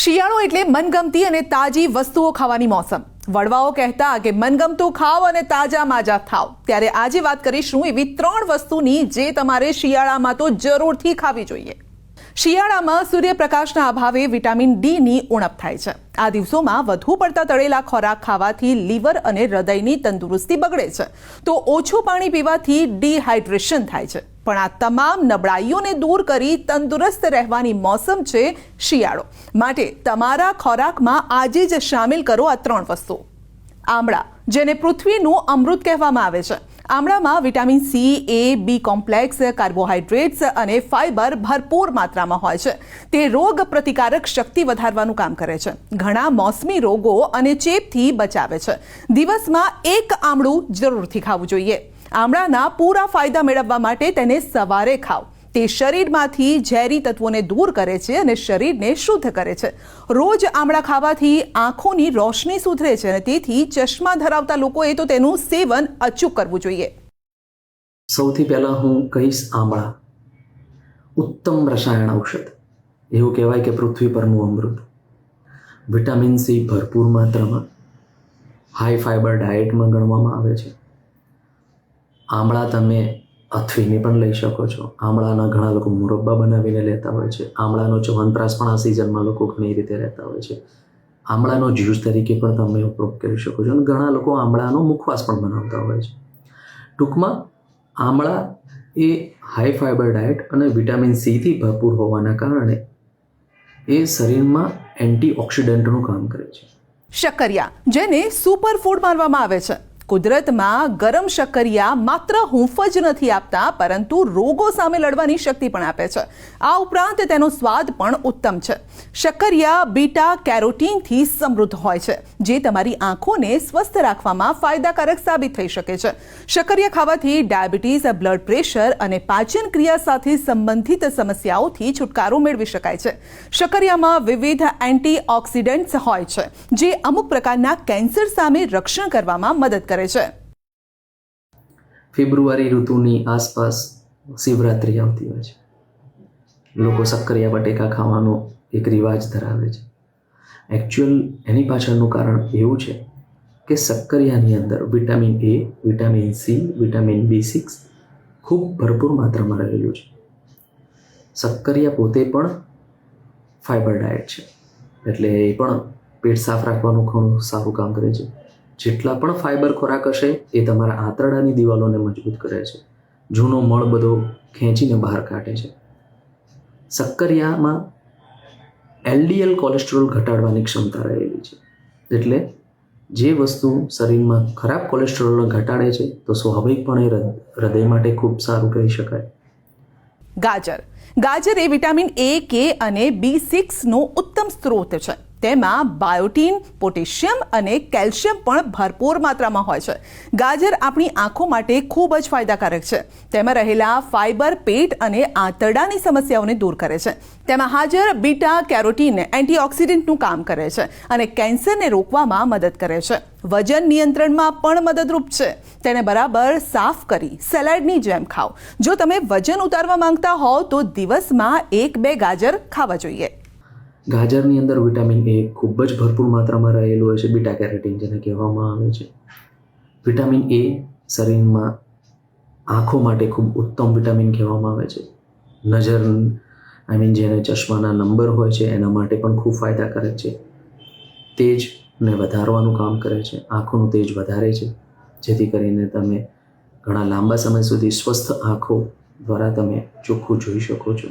શિયાળો એટલે મનગમતી અને તાજી વસ્તુઓ ખાવાની મોસમ. વડવાઓ કહેતા કે મનગમતું ખાઓ અને તાજા માજા થાવ ત્યારે આજે વાત કરીશું એવી ત્રણ વસ્તુની જે તમારે શિયાળામાં તો જરૂરથી ખાવી જોઈએ. શિયાળામાં સૂર્યપ્રકાશના અભાવે વિટામિન ડી ની ઉણપ થાય છે. આ દિવસોમાં વધુ પડતા તળેલા ખોરાક ખાવાથી લીવર અને હૃદયની તંદુરસ્તી બગડે છે. તો ઓછું પાણી પીવાથી ડિહાઇડ્રેશન થાય છે. પણ આ તમામ નબળાઈઓને દૂર કરી તંદુરસ્ત રહેવાની મોસમ છે શિયાળો. માટે તમારા ખોરાકમાં આજે જ સામેલ કરો આ ત્રણ વસ્તુ આમળા, જેને પૃથ્વીનું અમૃત કહેવામાં આવે છે. આમળામાં vitamin C, A, B complex, carbohydrates અને ફાઇબર ભરપૂર માત્રામાં હોય છે. તે રોગ પ્રતિકારક શક્તિ વધારવાનું કામ કરે છે. ઘણા મોસમી રોગો અને ચેપથી બચાવે છે. દિવસમાં એક આમળું જરૂરથી ખાવું જોઈએ. આમળાના પૂરા ફાયદા મેળવવા માટે તેને સવારે ખાઓ. તે શરીરમાંથી ઝેરી તત્વોને દૂર કરે છે અને શરીરને શુદ્ધ કરે છે. રોજ આમળા ખાવાથી આંખોની રોશની સુધરે છે અને તેથી ચશ્મા ધરાવતા લોકોએ તો તેનું સેવન અચૂક કરવું જોઈએ. સૌથી પહેલાં હું કહીશ આમળા. ઉત્તમ રસાયણ ઔષધ. એવું કહેવાય કે પૃથ્વી પરનું અમૃત. વિટામિન સી ભરપૂર માત્રામાં. હાઈ ફાઈબર ડાયટમાં ગણવામાં આવે છે. આમળા તમે અથવીને પણ લઈ શકો છો. આમળાના ઘણા લોકો મુરબ્બા બનાવીને લેતા હોય છે. આમળાનો ચવનપ્રાસ પણ આ સિઝનમાં લોકો ઘણી રીતે રહેતા હોય છે. આમળાનો જ્યુસ તરીકે પણ તમે ઉપયોગ કરી શકો છો અને ઘણા લોકો આમળાનો મુખવાસ પણ બનાવતા હોય છે. ટૂંકમાં, આમળા એ હાઈ ફાઈબર ડાયટ અને વિટામિન સીથી ભરપૂર હોવાના કારણે એ શરીરમાં એન્ટીઓક્સિડન્ટનું કામ કરે છે. શક્કરિયા, જેને સુપર ફૂડ માનવામાં આવે છે. કુદરતમાં ગરમ શક્કરિયા માત્ર હૂંફ જ નથી આપતા, પરંતુ રોગો સામે લડવાની શક્તિ પણ આપે છે. આ ઉપરાંત તેનો સ્વાદ પણ ઉત્તમ છે. શક્કરિયા, બીટા, કેરોટીનથી સમૃદ્ધ હોય છે, જે તમારી આંખોને સ્વસ્થ રાખવામાં ફાયદાકારક સાબિત થઈ શકે છે. શક્કરિયા ખાવાથી ડાયાબિટીસ, બ્લડ પ્રેશર અને પાચન ક્રિયા સાથે સંબંધિત સમસ્યાઓથી છુટકારો મેળવી શકાય છે. શક્કરિયામાં વિવિધ એન્ટીઓક્સિડન્ટ્સ હોય છે, જે અમુક પ્રકારના કેન્સર સામે રક્ષણ કરવામાં મદદ કરે છે. ફેબ્રુઆરી ઋતુની આસપાસ શિવરાત્રિ આવતી હોય છે. લોકો શક્કરિયા બટેકા ખાવાનો એક રિવાજ ધરાવે છે. એકચ્યુઅલ એની પાછળનું કારણ એવું છે કે શક્કરિયાની અંદર vitamin A vitamin C vitamin B six ખૂબ ભરપૂર માત્રામાં રહેલું છે. શક્કરિયા પોતે પણ ફાઇબર ડાયટ છે. એટલે એ પણ પેટ સાફ રાખવાનું ઘણું સારું કામ કરે છે. જેટલા પણ ફાઈબર ખોરાક હશે, એ તમારા આંતરડાની દિવાલોને મજબૂત કરે છે. જૂનો મળ બધો ખેંચીને બહાર કાઢે છે. શક્કરિયામાં એલડીએલ કોલેસ્ટ્રોલ ઘટાડવાની ક્ષમતા રહેલી છે. એટલે જે વસ્તુ શરીરમાં ખરાબ કોલેસ્ટ્રોલને ઘટાડે છે, તો સ્વાભાવિકપણે હૃદય માટે ખૂબ સારું કહી શકાય. ગાજર. ગાજર એ વિટામિન એ કે અને બી સિક્સનો ઉત્તમ સ્ત્રોત છે. તેમાં બાયોટીન, પોટેશિયમ અને કેલ્શિયમ પણ ભરપૂર માત્રામાં હોય છે. ગાજર આપણી આંખો માટે ખૂબ જ ફાયદાકારક છે. તેમાં રહેલા ફાઇબર પેટ અને આંતરડાની સમસ્યાઓને દૂર કરે છે. તેમાં હાજર બીટા, કેરોટીન, એન્ટીઓક્સિડન્ટનું કામ કરે છે અને કેન્સરને રોકવામાં મદદ કરે છે. વજન નિયંત્રણમાં પણ મદદરૂપ છે. તેને બરાબર સાફ કરી સેલાડની જેમ ખાઓ. જો તમે વજન ઉતારવા માંગતા હોવ તો દિવસમાં એક બે ગાજર ખાવા જોઈએ. ગાજરની અંદર વિટામિન એ ખૂબ જ ભરપૂર માત્રામાં રહેલું હોય છે, બીટા કેરેટીન જેને કહેવામાં આવે છે. વિટામિન એ શરીરમાં આંખો માટે ખૂબ ઉત્તમ વિટામિન કહેવામાં આવે છે. નજર આઈ મીન જેને ચશ્માના નંબર હોય છે, એના માટે પણ ખૂબ ફાયદાકારક છે. તેજને વધારવાનું કામ કરે છે. આંખોનું તેજ વધારે છે. જેથી કરીને તમે ઘણા લાંબા સમય સુધી સ્વસ્થ આંખો દ્વારા તમે ચોખ્ખું જોઈ શકો છો.